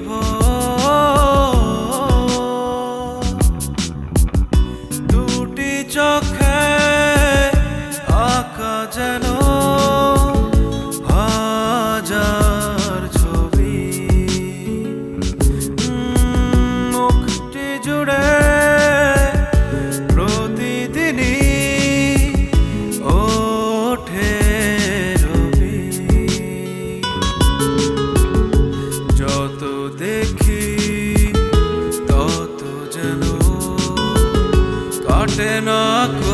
people cannot go.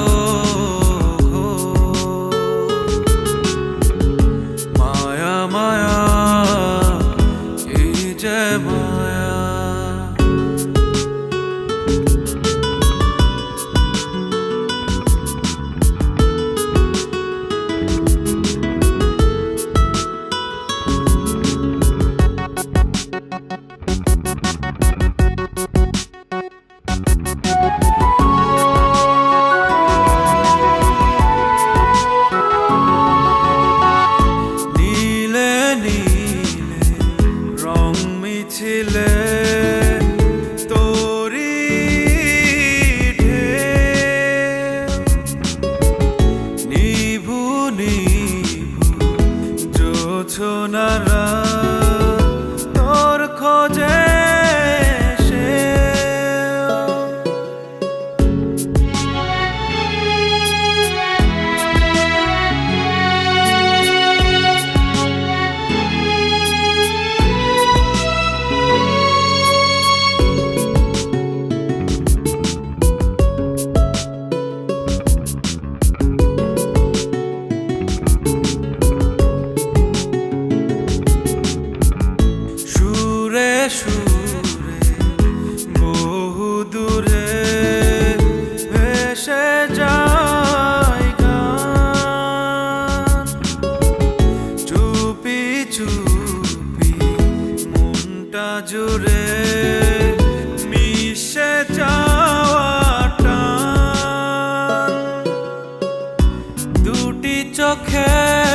Sarah জুড়ে মিশে যাওয়াটা দুটি চোখে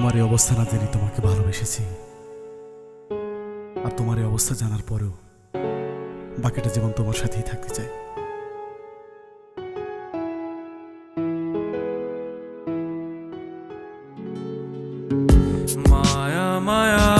তোমার এই অবস্থা না জেনে তোমাকে ভালোবেসেছি। আর তোমার এই অবস্থা জানার পরেও বাকিটা জীবন তোমার সাথেই থাকতে চাই। মায়া মায়া